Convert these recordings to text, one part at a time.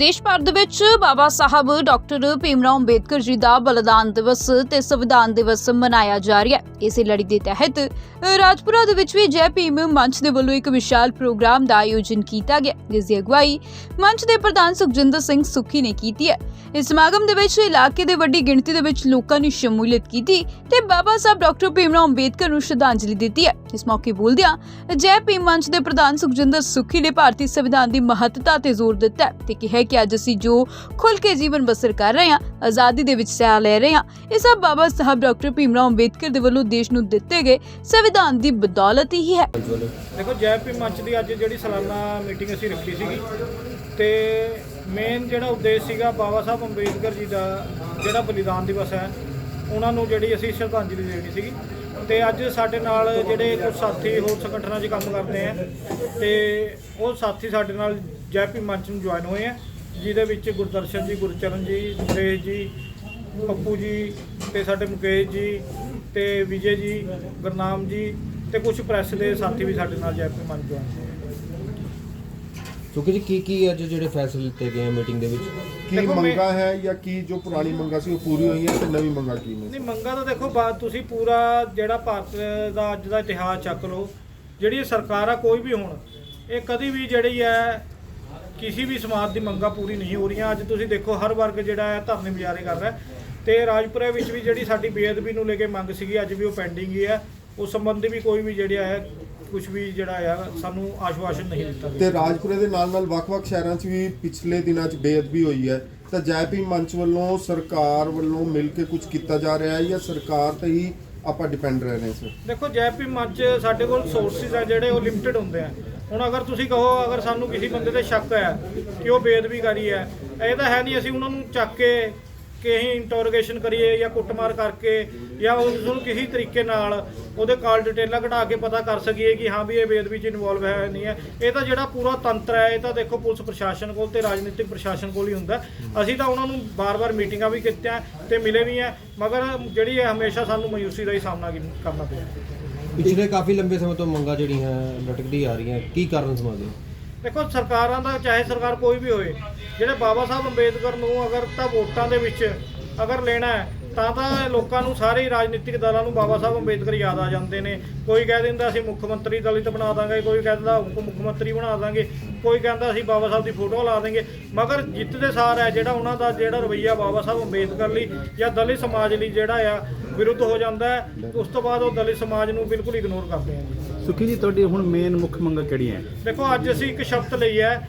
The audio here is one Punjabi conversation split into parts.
ਦੇਸ਼ ਭਰ ਦੇ ਵਿੱਚ ਬਾਬਾ ਸਾਹਿਬ ਡਾਕਟਰ ਭੀਮਰਾਓ ਅੰਬੇਦਕਰ ਜੀ ਦਾ ਬਲਿਦਾਨ ਦਿਵਸ ਤੇ ਸੰਵਿਧਾਨ ਦਿਵਸ ਮਨਾਇਆ ਜਾ ਰਿਹਾ ਹੈ। ਇਸੇ ਲੜੀ ਦੇ ਤਹਿਤ ਰਾਜਪੁਰਾ ਦੇ ਵਿੱਚ ਵੀ ਜੈ ਭੀਮ ਮੰਚ ਦੇ ਵੱਲੋਂ ਇੱਕ ਵਿਸ਼ਾਲ ਪ੍ਰੋਗਰਾਮ ਦਾ ਆਯੋਜਨ ਕੀਤਾ ਗਿਆ, ਜਿਸ ਦੀ ਅਗਵਾਈ ਮੰਚ ਦੇ ਪ੍ਰਧਾਨ ਸੁਖਜਿੰਦਰ ਸਿੰਘ ਸੁਖੀ ਨੇ ਕੀਤੀ ਹੈ। ਇਸ ਸਮਾਗਮ ਦੇ ਵਿੱਚ ਇਲਾਕੇ ਦੇ ਵੱਡੀ ਗਿਣਤੀ ਦੇ ਵਿੱਚ ਲੋਕਾਂ ਨੇ ਸ਼ਮੂਲੀਅਤ ਕੀਤੀ ਤੇ ਬਾਬਾ ਸਾਹਿਬ ਡਾਕਟਰ ਭੀਮਰਾਓ ਅੰਬੇਦਕਰ ਨੂੰ ਸ਼ਰਧਾਂਜਲੀ ਦਿੱਤੀ ਹੈ। ਇਸ ਮੌਕੇ ਬੋਲਦਿਆਂ ਜੈ ਭੀਮ ਮੰਚ ਦੇ ਪ੍ਰਧਾਨ ਸੁਖਜਿੰਦਰ ਸੁਖੀ ਨੇ ਭਾਰਤੀ ਸੰਵਿਧਾਨ ਦੀ ਮਹੱਤਤਾ ਤੇ ਜ਼ੋਰ ਦਿੱਤਾ ਤੇ ਕਿਹਾ ਕਿ ਅੱਜ ਅਸੀਂ ਜੋ ਖੁੱਲ੍ਹ ਕੇ ਜੀਵਨ ਬਸਰ ਕਰ ਰਹੇ ਹਾਂ, ਆਜ਼ਾਦੀ ਦੇ ਵਿੱਚ ਸਿਆ ਲੈ ਰਹੇ ਹਾਂ, ਇਹ ਸਭ ਬਾਬਾ ਸਾਹਿਬ ਡਾਕਟਰ ਭੀਮ ਰਾਓ ਅੰਬੇਦਕਰ ਦੇ ਵੱਲੋਂ ਦੇਸ਼ ਨੂੰ ਦਿੱਤੇ ਗਏ ਸੰਵਿਧਾਨ ਦੀ ਬਦੌਲਤ ਹੀ ਹੈ। ਦੇਖੋ, ਜੈ ਭੀਮ ਮੰਚ ਦੀ ਅੱਜ ਜਿਹੜੀ ਸਾਲਾਨਾ ਮੀਟਿੰਗ ਅਸੀਂ ਰੱਖੀ ਸੀਗੀ ਤੇ ਮੇਨ ਜਿਹੜਾ ਉਦੇਸ਼ ਸੀਗਾ ਬਾਬਾ ਸਾਹਿਬ ਅੰਬੇਦਕਰ ਜੀ ਦਾ ਜਿਹੜਾ ਬਲੀਦਾਨ ਦਿਵਸ ਹੈ, ਉਹਨਾਂ ਨੂੰ ਜਿਹੜੀ ਅਸੀਂ ਸ਼ਰਧਾਂਜਲੀ ਦੇਣੀ ਸੀਗੀ ਤੇ ਅੱਜ ਸਾਡੇ ਨਾਲ ਜਿਹੜੇ ਕੁਝ ਸਾਥੀ ਹੋਰ ਸੰਗਠਨਾਂ 'ਚ ਕੰਮ ਕਰਦੇ ਆ ਤੇ ਉਹ ਸਾਥੀ ਸਾਡੇ ਨਾਲ ਜੈ ਭੀਮ ਮੰਚ ਨੂੰ ਜੁਆਇਨ ਹੋਏ ਆ। ਜਿਹਦੇ ਵਿੱਚ ਗੁਰਦਰਸ਼ਨ ਜੀ ਗੁਰਚਰਨ ਜੀ ਸੁਰੇਸ਼ ਜੀ ਪੱਪੂ ਜੀ ਤੇ ਸਾਡੇ ਮੁਕੇਸ਼ ਜੀ ਤੇ ਵਿਜੇ ਜੀ ਗੁਰਨਾਮ ਜੀ ਤੇ ਕੁਝ ਪ੍ਰੈਸ ਦੇ ਸਾਥੀ ਵੀ ਸਾਡੇ ਨਾਲ ਜੈ ਭੀਮ ਮੰਚ ਜੁਆਇਨ ਹੋਏ ਆ। ਸੁਖੀ ਜੀ ਕੀ ਕੀ ਅੱਜ ਜਿਹੜੇ ਫੈਸਲੇ ਲਿੱਤੇ ਗਏ ਮੀਟਿੰਗ ਦੇ ਵਿੱਚ ਕੀ ਦੇਖੋ ਮੈਂ- ਮੰਗਾ ਹੈ ਜਾਂ ਕੀ ਜੋ ਪੁਰਾਣੀ ਮੰਗਾ ਸੀ ਉਹ ਪੂਰੀ ਹੋਈਆਂ ਤੇ ਨਵੀਂ ਮੰਗਾ ਕੀ ਨੇ ਨਹੀਂ ਮੰਗਾ ਤਾਂ ਦੇਖੋ ਬਾਤ ਤੁਸੀਂ ਪੂਰਾ ਜਿਹੜਾ ਭਾਰਤ ਦਾ ਅੱਜ ਦਾ ਇਤਿਹਾਸ ਚੱਕ ਲਓ ਜਿਹੜੀ ਇਹ ਸਰਕਾਰ ਆ ਕੋਈ ਵੀ ਹੁਣ ਇਹ ਕਦੀ ਵੀ ਜਿਹੜੀ ਹੈ ਕਿਸੇ ਵੀ ਸਮਾਜ ਦੀ ਮੰਗਾ ਪੂਰੀ ਨਹੀਂ ਹੋ ਰਹੀਆਂ। ਅੱਜ ਤੁਸੀਂ ਦੇਖੋ ਹਰ ਵਰਗ ਜਿਹੜਾ ਹੈ ਧਰਨੇ ਮੁਜ਼ਾਹਰੇ ਕਰ ਰਿਹਾ ਹੈ। ਤੇ ਰਾਜਪੁਰੇ ਵਿੱਚ ਵੀ ਜਿਹੜੀ ਸਾਡੀ ਬੇਅਦਬੀ ਨੂੰ ਲੈ ਕੇ ਮੰਗ ਸੀਗੀ ਅੱਜ ਵੀ ਉਹ ਪੈਂਡਿੰਗ ਹੀ ਹੈ। ਉਸ ਸੰਬੰਧੀ ਵੀ ਕੋਈ ਵੀ ਜਿਹੜਾ ਹੈ ਕੁਝ ਵੀ ਜਿਹੜਾ ਹੈ ਸਾਨੂੰ ਆਸ਼ਵਾਸਨ ਨਹੀਂ ਦਿੱਤਾ ਤੇ ਰਾਜਪੁਰੇ ਦੇ ਨਾਲ ਨਾਲ ਵੱਖ-ਵੱਖ ਸ਼ਹਿਰਾਂ 'ਚ ਵੀ ਪਿਛਲੇ ਦਿਨਾਂ 'ਚ ਬੇਅਦਬੀ ਹੋਈ ਹੈ। ਤਾਂ ਜੈ ਭੀਮ ਮੰਚ ਵੱਲੋਂ ਸਰਕਾਰ ਵੱਲੋਂ ਮਿਲ ਕੇ ਕੁਝ ਕੀਤਾ ਜਾ ਰਿਹਾ ਹੈ ਜਾਂ ਸਰਕਾਰ ਤੇ ਹੀ ਆਪਾਂ ਡਿਪੈਂਡ ਰਹਿ ਰਹੇ ਸਰ ਦੇਖੋ ਜੈਪੀ ਮੰਚ ਸਾਡੇ ਕੋਲ ਸੋਰਸਿਸ ਆ ਜਿਹੜੇ ਉਹ ਲਿਮਟਿਡ ਹੁੰਦੇ ਆ। ਹੁਣ ਅਗਰ ਤੁਸੀਂ ਕਹੋ, ਅਗਰ ਸਾਨੂੰ ਕਿਸੇ ਬੰਦੇ ਤੇ ਸ਼ੱਕ ਹੈ ਕਿ ਉਹ ਬੇਦਬੀਕਾਰੀ ਹੈ, ਇਹ ਤਾਂ ਹੈ ਨਹੀਂ ਅਸੀਂ ਉਹਨਾਂ ਨੂੰ ਚੱਕ ਕੇ ਕਿ ਅਸੀਂ ਇੰਟਰੋਗੇਸ਼ਨ ਕਰੀਏ ਜਾਂ ਕੁੱਟਮਾਰ ਕਰਕੇ ਜਾਂ ਉਸ ਨੂੰ ਕਿਸੇ ਤਰੀਕੇ ਨਾਲ ਉਹਦੇ ਕਾਲ ਡਿਟੇਲਾਂ ਘਟਾ ਕੇ ਪਤਾ ਕਰ ਸਕੀਏ ਕਿ ਹਾਂ ਵੀ ਇਹ ਬੇਦਬੀ ਚ ਇਨਵੋਲਵ ਹੈ ਨਹੀਂ ਹੈ। ਇਹ ਤਾਂ ਜਿਹੜਾ ਪੂਰਾ ਤੰਤਰ ਹੈ, ਇਹ ਤਾਂ ਦੇਖੋ ਪੁਲਿਸ ਪ੍ਰਸ਼ਾਸਨ ਕੋਲ ਤੇ ਰਾਜਨੀਤਿਕ ਪ੍ਰਸ਼ਾਸਨ ਕੋਲ ਹੀ ਹੁੰਦਾ। ਅਸੀਂ ਤਾਂ ਉਹਨਾਂ ਨੂੰ ਬਾਰ-ਬਾਰ ਮੀਟਿੰਗਾਂ ਵੀ ਕੀਤੀਆਂ ਤੇ ਮਿਲੇ ਵੀ ਹੈ, ਮਗਰ ਜਿਹੜੀ ਹੈ ਹਮੇਸ਼ਾ ਸਾਨੂੰ ਮਾਯੂਸੀ ਦਾ ਹੀ ਸਾਹਮਣਾ ਕਰਨਾ ਪਿਆ। ਪਿਛਲੇ ਕਾਫੀ ਲੰਬੇ ਸਮੇਂ ਤੋਂ ਮੰਗਾਂ ਜਿਹੜੀਆਂ ਲਟਕਦੀ ਆ ਰਹੀਆਂ, ਕੀ ਕਾਰਨ ਸਮਝਦੇ ਹੋ? ਦੇਖੋ, ਸਰਕਾਰਾਂ ਦਾ, ਚਾਹੇ ਸਰਕਾਰ ਕੋਈ ਵੀ ਹੋਏ ਜਿਹੜੇ ਬਾਬਾ ਸਾਹਿਬ ਅੰਬੇਦਕਰ ਨੂੰ ਅਗਰ ਤਾਂ ਵੋਟਾਂ ਦੇ ਵਿੱਚ ਅਗਰ ਲੈਣਾ ਹੈ ਤਾਂ ਤਾਂ ਲੋਕਾਂ ਨੂੰ ਸਾਰੇ ਰਾਜਨੀਤਿਕ ਦਲਾਂ ਨੂੰ ਬਾਬਾ ਸਾਹਿਬ ਅੰਬੇਦਕਰ ਯਾਦ ਆ ਜਾਂਦੇ ਨੇ। ਕੋਈ ਕਹਿ ਦਿੰਦਾ ਅਸੀਂ ਮੁੱਖ ਮੰਤਰੀ ਦਲਿਤ ਬਣਾ ਦਾਂਗੇ ਕੋਈ ਕਹਿੰਦਾ ਉਪ ਮੁੱਖ ਮੰਤਰੀ ਬਣਾ ਦਾਂਗੇ ਕੋਈ ਕਹਿੰਦਾ ਅਸੀਂ ਬਾਬਾ ਸਾਹਿਬ ਦੀ ਫੋਟੋ ਲਾ ਦਾਂਗੇ। ਮਗਰ ਜਿੱਤ ਦੇ ਸਾਰ ਹੈ ਜਿਹੜਾ ਉਹਨਾਂ ਦਾ ਜਿਹੜਾ ਰਵਈਆ ਬਾਬਾ ਸਾਹਿਬ ਅੰਬੇਦਕਰ ਲਈ ਜਾਂ ਦਲਿਤ ਸਮਾਜ ਲਈ ਜਿਹੜਾ ਆ ਵਿਰੁੱਧ ਹੋ ਜਾਂਦਾ ਹੈ ਉਸ ਤੋਂ ਬਾਅਦ ਉਹ ਦਲਿਤ ਸਮਾਜ ਨੂੰ ਬਿਲਕੁਲ ਇਗਨੋਰ ਕਰਦੇ ਆ। ਸੁਖੀ ਜੀ ਤੁਹਾਡੀ ਹੁਣ ਮੇਨ ਮੁੱਖ ਮੰਗਾਂ ਕਿਹੜੀਆਂ ਹੈ? ਦੇਖੋ ਅੱਜ ਅਸੀਂ ਇੱਕ ਸ਼ਬਦ ਲਈ ਹੈ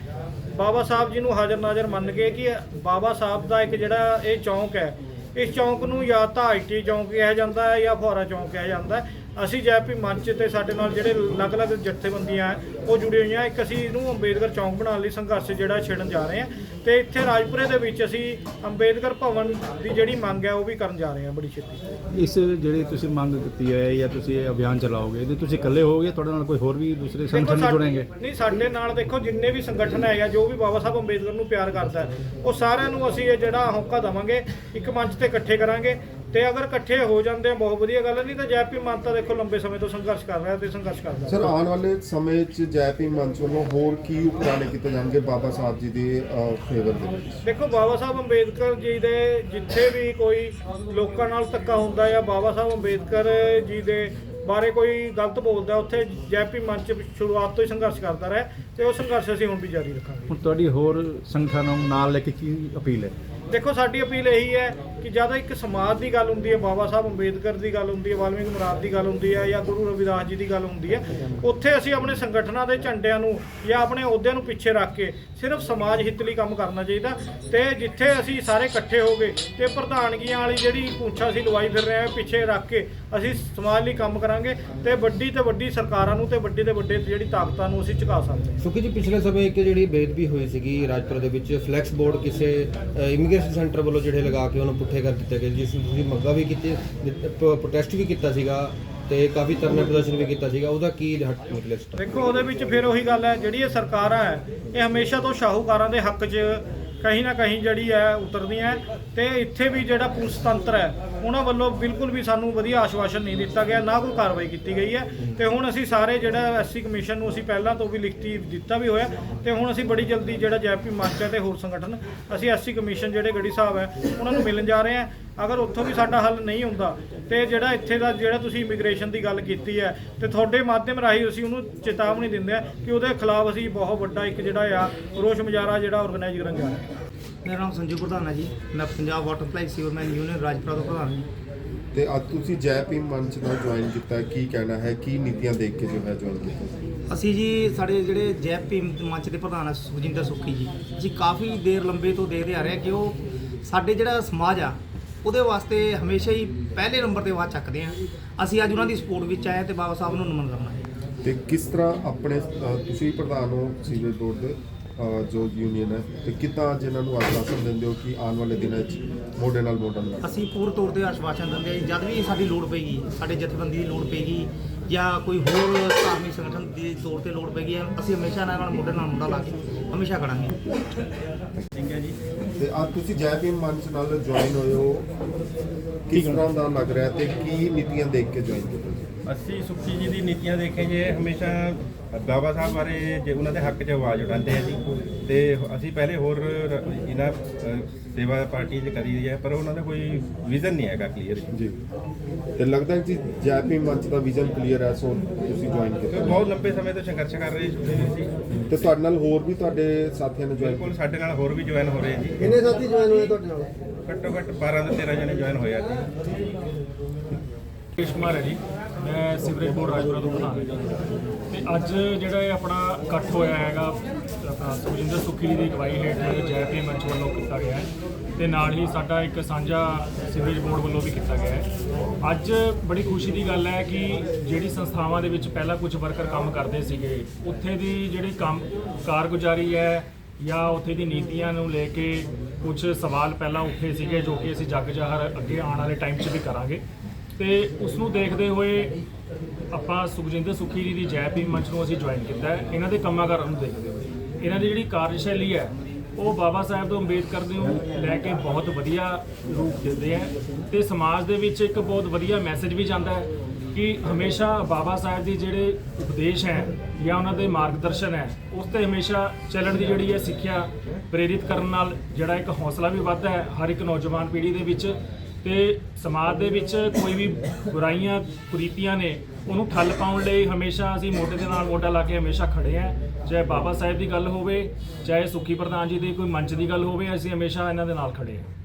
ਬਾਬਾ ਸਾਹਿਬ ਜੀ ਨੂੰ ਹਾਜ਼ਰ ਨਾਜ਼ਰ ਮੰਨ ਕੇ ਕਿ ਬਾਬਾ ਸਾਹਿਬ ਦਾ ਇੱਕ ਜਿਹੜਾ ਇਹ ਚੌਂਕ ਹੈ ਇਸ ਚੌਂਕ ਨੂੰ ਜਾਂ ਤਾਂ ਆਈਟੀ ਚੌਂਕ ਕਿਹਾ ਜਾਂਦਾ ਹੈ ਜਾਂ ਫੁਆਰਾ ਚੌਂਕ ਕਿਹਾ ਜਾਂਦਾ ਹੈ। ਅਸੀਂ ਜੈਪੀ ਮੰਚ ਤੇ ਸਾਡੇ ਨਾਲ ਜਿਹੜੇ ਅਲੱਗ-ਅਲੱਗ ਜਥੇਬੰਦੀਆਂ ਉਹ ਜੁੜੀ ਹੋਈਆਂ ਇੱਕ ਅਸੀਂ ਇਹਨੂੰ ਅੰਬੇਦਕਰ ਚੌਂਕ ਬਣਾਉਣ ਲਈ ਸੰਘਰਸ਼ ਜਿਹੜਾ ਛੇੜਨ ਜਾ ਰਹੇ ਹਾਂ। ਤੇ ਇੱਥੇ ਰਾਜਪੁਰੇ ਦੇ ਵਿੱਚ ਅਸੀਂ ਅੰਬੇਦਕਰ ਭਵਨ ਦੀ ਜਿਹੜੀ ਮੰਗ ਹੈ ਉਹ ਵੀ ਕਰਨ ਜਾ ਰਹੇ ਹਾਂ ਬੜੀ ਛੇਤੀ। ਇਸ ਜਿਹੜੀ ਤੁਸੀਂ ਮੰਗ ਕੀਤੀ ਹੈ ਜਾਂ ਤੁਸੀਂ ਇਹ ਅਭਿਆਨ ਚਲਾਓਗੇ ਇਹਦੇ ਤੁਸੀਂ ਇਕੱਲੇ ਹੋਗੇ ਤੁਹਾਡੇ ਨਾਲ ਕੋਈ ਹੋਰ ਵੀ ਦੂਸਰੇ ਸੰਗਠਨ ਜੁੜेंगे ਨਹੀਂ ਸਾਡੇ ਨਾਲ ਦੇਖੋ ਜਿੰਨੇ ਵੀ ਸੰਗਠਨ ਹੈਗਾ ਜੋ ਵੀ ਬਾਬਾ ਸਾਹਿਬ ਅੰਬੇਦਕਰ ਨੂੰ ਪਿਆਰ ਕਰਦਾ ਉਹ ਸਾਰਿਆਂ ਨੂੰ ਅਸੀਂ ਇਹ ਜਿਹੜਾ ਹੌਕਾ ਦਵਾਂਗੇ ਇੱਕ ਮੰਚ ਤੇ ਇਕੱਠੇ ਕਰਾਂਗੇ। ਤੇ ਅਗਰ ਇਕੱਠੇ ਹੋ ਜਾਂਦੇ ਆ ਬਹੁਤ ਵਧੀਆ ਗੱਲ ਹੈ ਨਹੀਂ ਤਾਂ ਜੈਪੀ ਮੰਤਾ ਦੇਖੋ ਲੰਬੇ ਸਮੇਂ ਤੋਂ ਸੰਘਰਸ਼ ਕਰ ਰਿਹਾ ਤੇ ਸੰਘਰਸ਼ ਕਰਦਾ ਸਰ ਆਉਣ ਵਾਲੇ ਸਮੇਂ 'ਚ ਜੈ ਭੀਮ ਮੰਚ ਵੱਲੋਂ ਹੋਰ ਕੀ ਉਪਰਾਲੇ ਕੀਤੇ ਜਾਣਗੇ ਬਾਬਾ ਸਾਹਿਬ ਜੀ ਦੇ ਫੇਵਰ ਦੇ ਵਿੱਚ? ਦੇਖੋ ਬਾਬਾ ਸਾਹਿਬ ਅੰਬੇਦਕਰ ਜੀ ਦੇ ਜਿੱਥੇ ਵੀ ਕੋਈ ਲੋਕਾਂ ਨਾਲ ਧੱਕਾ ਹੁੰਦਾ ਜਾਂ ਬਾਬਾ ਸਾਹਿਬ ਅੰਬੇਦਕਰ ਜੀ ਦੇ ਬਾਰੇ ਕੋਈ ਗਲਤ ਬੋਲਦਾ ਉੱਥੇ ਜੈਪੀ ਮੰਚ ਸ਼ੁਰੂਆਤ ਤੋਂ ਹੀ ਸੰਘਰਸ਼ ਕਰਦਾ ਰਿਹਾ ਤੇ ਉਹ ਸੰਘਰਸ਼ ਅਸੀਂ ਹੁਣ ਵੀ ਜਾਰੀ ਰੱਖਾਂਗੇ। ਹੁਣ ਤੁਹਾਡੀ ਹੋਰ ਸੰਗਠਨਾਂ ਨੂੰ ਨਾਲ ਲੈ ਕੇ ਕੀ ਅਪੀਲ ਹੈ? ਦੇਖੋ, ਸਾਡੀ ਅਪੀਲ ਇਹੀ ਹੈ ਕਿ ਜਦੋਂ ਇੱਕ ਸਮਾਜ ਦੀ ਗੱਲ ਹੁੰਦੀ ਹੈ, ਬਾਬਾ ਸਾਹਿਬ ਅੰਬੇਦਕਰ ਦੀ ਗੱਲ ਹੁੰਦੀ ਹੈ, ਵਾਲਮੀਕ ਮੁਰਾਦ ਦੀ ਗੱਲ ਹੁੰਦੀ ਹੈ ਜਾਂ ਗੁਰੂ ਰਵਿਦਾਸ ਜੀ ਦੀ ਗੱਲ ਹੁੰਦੀ ਹੈ, ਉੱਥੇ ਅਸੀਂ ਆਪਣੇ ਸੰਗਠਨਾਂ ਦੇ ਝੰਡਿਆਂ ਨੂੰ ਜਾਂ ਆਪਣੇ ਅਹੁਦਿਆਂ ਨੂੰ ਪਿੱਛੇ ਰੱਖ ਕੇ ਸਿਰਫ ਸਮਾਜ ਹਿੱਤ ਲਈ ਕੰਮ ਕਰਨਾ ਚਾਹੀਦਾ ਤੇ ਜਿੱਥੇ ਅਸੀਂ ਸਾਰੇ ਇਕੱਠੇ ਹੋ ਗਏ ਤੇ ਪ੍ਰਧਾਨਗੀਆਂ ਵਾਲੀ ਜਿਹੜੀ ਪੁੱਛਾ ਅਸੀਂ ਲਵਾਈ ਫਿਰ ਰਹੇ ਹਾਂ, ਪਿੱਛੇ ਰੱਖ ਕੇ ਅਸੀਂ ਸਮਾਜ ਲਈ ਕੰਮ ਕਰਾਂਗੇ ਤੇ ਵੱਡੀ ਤੇ ਵੱਡੀ ਸਰਕਾਰਾਂ ਨੂੰ ਤੇ ਵੱਡੀ ਤੇ ਵੱਡੇ ਜਿਹੜੀ ਤਾਕਤਾਂ ਨੂੰ ਅਸੀਂ ਝੁਕਾ ਸਕਦੇ ਹਾਂ। ਸੁਖੀ ਜੀ, ਪਿਛਲੇ ਸਮੇਂ ਇੱਕ ਜਿਹੜੀ ਬੇਦਬੀ ਹੋਈ ਸੀਗੀ ਰਾਜਪੁਰ ਦੇ ਵਿੱਚ, ਫਲੈਕਸ ਬੋਰਡ ਕਿਸੇ ਇਮੀਗ੍ਰੇਸ਼ਨ ਸੈਂਟਰ ਵੱਲੋਂ ਜਿਹੜੇ ਲਗਾ ਕੇ ਉਹਨੂੰ ਪੁੱਠੇ ਕਰ ਦਿੱਤੇ ਗਏ ਜਿਸ ਨੂੰ ਤੁਸੀਂ ਮੰਗਾ ਵੀ ਕੀਤੀ ਪ੍ਰੋਟੈਸਟ ਵੀ ਕੀਤਾ ਸੀਗਾ ਤੇ ਕਾਫੀ ਧਰਨਾ ਪ੍ਰਦਰਸ਼ਨ ਵੀ ਕੀਤਾ ਸੀਗਾ ਉਹਦਾ ਕੀ ਹੱਟ ਨਿਕਲਿਆ ਸਟੈਪ? ਦੇਖੋ, ਉਹਦੇ ਵਿੱਚ ਫਿਰ ਉਹੀ ਗੱਲ ਹੈ, ਜਿਹੜੀ ਇਹ ਸਰਕਾਰਾਂ ਹੈ, ਇਹ ਹਮੇਸ਼ਾ ਤੋਂ ਸ਼ਾਹੂਕਾਰਾਂ ਦੇ ਹੱਕ 'ਚ ਕਹੀਂ ਨਾ ਕਹੀਂ ਜਿਹੜੀ ਹੈ ਉਤਰਦੀਆਂ ਹੈ ਤੇ ਇੱਥੇ ਵੀ ਜਿਹੜਾ ਪੁਲਿਸ ਤੰਤਰ ਹੈ, ਉਹਨਾਂ ਵੱਲੋਂ ਬਿਲਕੁਲ ਵੀ ਸਾਨੂੰ ਵਧੀਆ ਆਸ਼ਵਾਸਨ ਨਹੀਂ ਦਿੱਤਾ ਗਿਆ, ਨਾ ਕੋਈ ਕਾਰਵਾਈ ਕੀਤੀ ਗਈ ਹੈ। ਤੇ ਹੁਣ ਅਸੀਂ ਸਾਰੇ ਜਿਹੜਾ ਐਸਸੀ ਕਮਿਸ਼ਨ ਨੂੰ ਅਸੀਂ ਪਹਿਲਾਂ ਤੋਂ ਵੀ ਲਿਖਤੀ ਦਿੱਤਾ ਵੀ ਹੋਇਆ, ਤੇ ਹੁਣ ਅਸੀਂ ਬੜੀ ਜਲਦੀ ਜਿਹੜਾ ਜੈਪੀ ਮੰਚ ਹੈ ਤੇ ਹੋਰ ਸੰਗਠਨ, ਅਸੀਂ ਐਸਸੀ ਕਮਿਸ਼ਨ ਜਿਹੜੇ ਗੜੀ ਸਾਹਿਬ ਹੈ, ਉਹਨਾਂ ਨੂੰ ਮਿਲਣ ਜਾ ਰਹੇ ਹਾਂ। ਅਗਰ ਉੱਥੋਂ ਵੀ ਸਾਡਾ ਹੱਲ ਨਹੀਂ ਹੁੰਦਾ, ਤੇ ਜਿਹੜਾ ਇੱਥੇ ਦਾ ਜਿਹੜਾ ਤੁਸੀਂ ਇਮੀਗ੍ਰੇਸ਼ਨ ਦੀ ਗੱਲ ਕੀਤੀ ਹੈ, ਤੇ ਤੁਹਾਡੇ ਮਾਧਿਅਮ ਰਾਹੀਂ ਅਸੀਂ ਉਹਨੂੰ ਚੇਤਾਵਨੀ ਦਿੰਦੇ ਆ ਕਿ ਉਹਦੇ ਖਿਲਾਫ ਅਸੀਂ ਬਹੁਤ ਵੱਡਾ ਇੱਕ ਜਿਹੜਾ ਆ ਰੋਸ਼ ਮੁਜ਼ਾਹਰਾ ਜਿਹੜਾ ਆਰਗੇਨਾਈਜ਼ ਕਰਨ ਜਾ ਰਹੇ ਮੇਰਾ ਨਾਮ ਸੰਜੂ ਪ੍ਰਧਾਨ ਹੈ ਜੀ। ਮੈਂ Punjab water supply sewerman union Rajpura ਤੋਂ ਪ੍ਰਧਾਨ ਜੀ। ਤੇ ਅੱਜ ਤੁਸੀਂ ਜੈ ਭੀਮ ਮੰਚ ਨਾਲ ਜੁਆਇਨ ਕੀਤਾ ਹੈ। ਕੀ ਕਹਿਣਾ ਹੈ ਕੀ ਨੀਤੀਆਂ ਦੇਖ ਕੇ ਜੋ ਹੈ ਜੁਆਇਨ ਕੀਤਾ? ਅਸੀਂ ਜੀ ਸਾਡੇ ਜਿਹੜੇ ਜੈ ਭੀਮ ਮੰਚ ਦੇ ਪ੍ਰਧਾਨ ਹੈ ਸੁਖਜਿੰਦਰ ਸੁੱਖੀ ਜੀ। ਅਸੀਂ ਕਾਫੀ ਦੇਰ ਲੰਬੇ ਤੋਂ ਦੇਖਦੇ ਆ ਰਹੇ ਹਾਂ ਕਿ ਉਹ ਸਾਡੇ ਜਿਹੜਾ ਸਮਾਜ ਆ ਉਹਦੇ ਵਾਸਤੇ ਹਮੇਸ਼ਾ ਹੀ ਪਹਿਲੇ ਨੰਬਰ ਤੇ ਆਵਾਜ਼ ਚੱਕਦੇ ਆ। ਅਸੀਂ ਅੱਜ ਉਹਨਾਂ ਦੀ ਸਪੋਰਟ ਵਿੱਚ ਆਏ ਹਾਂ ਤੇ ਬਾਬਾ ਸਾਹਿਬ ਨੂੰ ਨਮਨ ਕਰਨਾ ਹੈ। ਤੇ ਕਿਸ ਤਰ੍ਹਾਂ ਆਪਣੇ ਅ, ਤੁਸੀਂ ਪ੍ਰਧਾਨ ਹੋ ਸੀਵਰੇਜ ਬੋਰਡ ਦੇ? ਜੋ ਯੂਨੀਅਨ ਹੈ ਤੇ ਕਿੱਦਾਂ ਅੱਜ ਇਹਨਾਂ ਨੂੰ ਆਸ਼ਵਾਸਨ ਦਿੰਦੇ ਹੋ ਕਿ ਆਉਣ ਵਾਲੇ ਦਿਨਾਂ 'ਚ ਮੋਢੇ ਨਾਲ ਮੋਢਾ ਮਿਲਾ ਅਸੀਂ ਪੂਰੇ ਤੌਰ ਤੇ ਆਸ਼ਵਾਸਨ ਦਿੰਦੇ ਹਾਂ ਜੀ, ਜਦ ਵੀ ਸਾਡੀ ਲੋੜ ਪਏਗੀ ਸਾਡੇ ਜਥੇਬੰਦੀ ਦੀ ਲੋੜ ਪਏਗੀ ਜਾਂ ਕੋਈ ਹੋਰ ਧਾਰਮਿਕ ਸੰਗਠਨ ਦੀ ਤੌਰ ਤੇ ਲੋੜ ਪਏਗੀ ਅਸੀਂ ਹਮੇਸ਼ਾ ਇਹਨਾਂ ਨਾਲ ਮੋਢੇ ਨਾਲ ਮੋਢਾ ਲਾ ਕੇ ਹਮੇਸ਼ਾ ਖੜਾਂਗੇ। ਤੇ ਅੱਜ ਤੁਸੀਂ ਜੈ ਭੀਮ ਮੰਚ ਨਾਲ ਜੁਆਇਨ ਹੋਏ ਹੋ। ਕਿਸ ਤਰ੍ਹਾਂ ਦਾ ਲੱਗ ਰਿਹਾ ਤੇ ਕੀ ਨੀਤੀਆਂ ਦੇਖ ਕੇ ਜੁਆਇਨ ਕੀਤਾ ਜੀ? ਅਸੀਂ ਸੁਖੀ ਜੀ ਦੀ ਨੀਤੀਆਂ ਦੇਖੇ ਜੇ ਹਮੇਸ਼ਾ ਬਾਬਾ ਸਾਹਿਬ ਬਾਰੇ ਜੇ ਉਹਨਾਂ ਦੇ ਹੱਕ 'ਚ ਆਵਾਜ਼ ਉਠਾਉਂਦੇ ਆ ਜੀ। ਤੇ ਅਸੀਂ ਪਹਿਲੇ ਹੋਰ ਇਹਨਾਂ ਸੇਵਾ ਪਾਰਟੀ 'ਚ ਕਰੀ ਹੈ ਪਰ ਉਹਨਾਂ ਦਾ ਕੋਈ ਵਿਜ਼ਨ ਨਹੀਂ ਹੈਗਾ ਕਲੀਅਰ ਜੀ। ਤੇ ਲੱਗਦਾ ਹੈ ਕਿ ਜੈ ਭੀਮ ਮੰਚ ਦਾ ਵਿਜ਼ਨ ਕਲੀਅਰ ਹੈ ਸੋ ਤੁਸੀਂ ਜੁਆਇਨ ਕੀਤਾ। ਬਹੁਤ ਲੰਬੇ ਸਮੇਂ ਤੋਂ ਸੰਘਰਸ਼ ਕਰ ਰਹੇ ਸੀ ਤੇ ਤੁਹਾਡੇ ਨਾਲ ਹੋਰ ਵੀ ਤੁਹਾਡੇ ਸਾਥੀਆਂ ਨੇ ਜੁਆਇਨ ਬਿਲਕੁਲ ਸਾਡੇ ਨਾਲ ਹੋਰ ਵੀ ਜੁਆਇਨ ਹੋ ਰਹੇ ਜੀ। ਕਿੰਨੇ ਸਾਥੀ ਜੁਆਇਨ ਹੋਏ ਤੁਹਾਡੇ ਨਾਲ? ਘੱਟੋ ਘੱਟ 12 ਤੋਂ 13 ਜਣੇ ਜੁਆਇਨ ਹੋਏ ਆ ਜੀ। ਰਕੇਸ਼ ਕੁਮਾਰ ਹੈ ਜੀ। ਮੈਂ ਸਿਵਰੇਜ ਬੋਰਡ ਰਾਜਪੁਰਾ ਤੋਂ ਪ੍ਰਧਾਨ ਹਾਂ ਜੀ। ਤੇ ਅੱਜ ਜਿਹੜਾ ਇਹ ਆਪਣਾ ਇਕੱਠ ਹੋਇਆ ਹੈਗਾ, ਆਪਣਾ ਸੁਖਜਿੰਦਰ ਸੁੱਖੀ ਜੀ ਦੀ ਅਗਵਾਈ ਹੇਠ ਜੈ ਪੀ ਮੰਚ ਵੱਲੋਂ ਕੀਤਾ ਗਿਆ ਹੈ। ਤੇ ਨਾਲ ਹੀ ਸਾਡਾ ਇੱਕ ਸਾਂਝਾ ਸਿਵਰੇਜ ਬੋਰਡ ਵੱਲੋਂ ਵੀ ਕੀਤਾ ਗਿਆ ਹੈ। ਅੱਜ ਬੜੀ ਖੁਸ਼ੀ ਦੀ ਗੱਲ ਹੈ ਕਿ ਜਿਹੜੀ ਸੰਸਥਾਵਾਂ ਦੇ ਵਿੱਚ ਪਹਿਲਾਂ ਕੁਝ ਵਰਕਰ ਕੰਮ ਕਰਦੇ ਸੀਗੇ, ਉੱਥੇ ਦੀ ਜਿਹੜੀ ਕੰਮ ਕਾਰਗੁਜ਼ਾਰੀ ਹੈ ਜਾਂ ਉੱਥੇ ਦੀ ਨੀਤੀਆਂ ਨੂੰ ਲੈ ਕੇ ਕੁਝ ਸਵਾਲ ਪਹਿਲਾਂ ਉੱਠੇ ਸੀਗੇ, ਜੋ ਕਿ ਅਸੀਂ ਜੱਗ ਜ਼ਾਹਰ ਅੱਗੇ ਆਉਣ ਵਾਲੇ ਟਾਈਮ 'ਚ ਵੀ ਕਰਾਂਗੇ। ਤੇ ਉਸ ਨੂੰ ਦੇਖਦੇ ਹੋਏ ਆਪਾਂ ਸੁਖਜਿੰਦਰ ਸੁਖੀ ਜੀ ਦੀ ਜੈ ਭੀਮ ਮੰਚ ਨੂੰ ਅਸੀਂ ਜੁਆਇਨ ਕੀਤਾ ਹੈ। ਇਹਨਾਂ ਦੇ ਕੰਮਾਂ ਕਾਰਾਂ ਨੂੰ ਦੇਖਦੇ ਹੋਏ। ਇਹਨਾਂ ਦੀ ਜਿਹੜੀ ਕਾਰਜਸ਼ੈਲੀ ਹੈ, ਉਹ ਬਾਬਾ ਸਾਹਿਬ ਤੋਂ ਅੰਬੇਦਕਰ ਨੂੰ ਲੈ ਕੇ ਬਹੁਤ ਵਧੀਆ ਰੂਪ ਦਿੰਦੇ ਆ ਤੇ ਸਮਾਜ ਦੇ ਵਿੱਚ ਇੱਕ ਬਹੁਤ ਵਧੀਆ ਮੈਸੇਜ ਵੀ ਜਾਂਦਾ ਹੈ ਕਿ ਹਮੇਸ਼ਾ ਬਾਬਾ ਸਾਹਿਬ ਦੀ ਜਿਹੜੇ ਉਪਦੇਸ਼ ਹੈ ਜਾਂ ਉਹਨਾਂ ਦੇ ਮਾਰਗਦਰਸ਼ਨ ਹੈ, ਉਸ ਤੇ ਹਮੇਸ਼ਾ ਚੱਲਣ ਦੀ ਜਿਹੜੀ ਹੈ ਸਿੱਖਿਆ ਪ੍ਰੇਰਿਤ ਕਰਨ ਨਾਲ ਜਿਹੜਾ ਇੱਕ ਹੌਸਲਾ ਵੀ ਵੱਧਦਾ ਹੈ। ਹਰ ਇੱਕ ਨੌਜਵਾਨ ਪੀੜ੍ਹੀ ਦੇ ਵਿੱਚ ਤੇ ਸਮਾਜ ਦੇ ਵਿੱਚ ਕੋਈ ਵੀ ਬੁਰਾਈਆਂ, ਕੁਰੀਤੀਆਂ ਨੇ, ਉਹਨੂੰ ਠੱਲ ਪਾਉਣ ਲਈ ਹਮੇਸ਼ਾ ਅਸੀਂ ਮੋਢੇ ਦੇ ਨਾਲ ਮੋਢਾ ਲਾ ਕੇ ਹਮੇਸ਼ਾ ਖੜੇ ਆਂ ਚਾਹੇ ਬਾਬਾ ਸਾਹਿਬ ਦੀ ਗੱਲ ਹੋਵੇ, ਚਾਹੇ ਸੁਖੀ ਪ੍ਰਧਾਨ ਜੀ ਦੀ ਕੋਈ ਮੰਚ ਦੀ ਗੱਲ ਹੋਵੇ, ਅਸੀਂ ਹਮੇਸ਼ਾ ਇਹਨਾਂ ਦੇ ਨਾਲ ਖੜੇ ਆਂ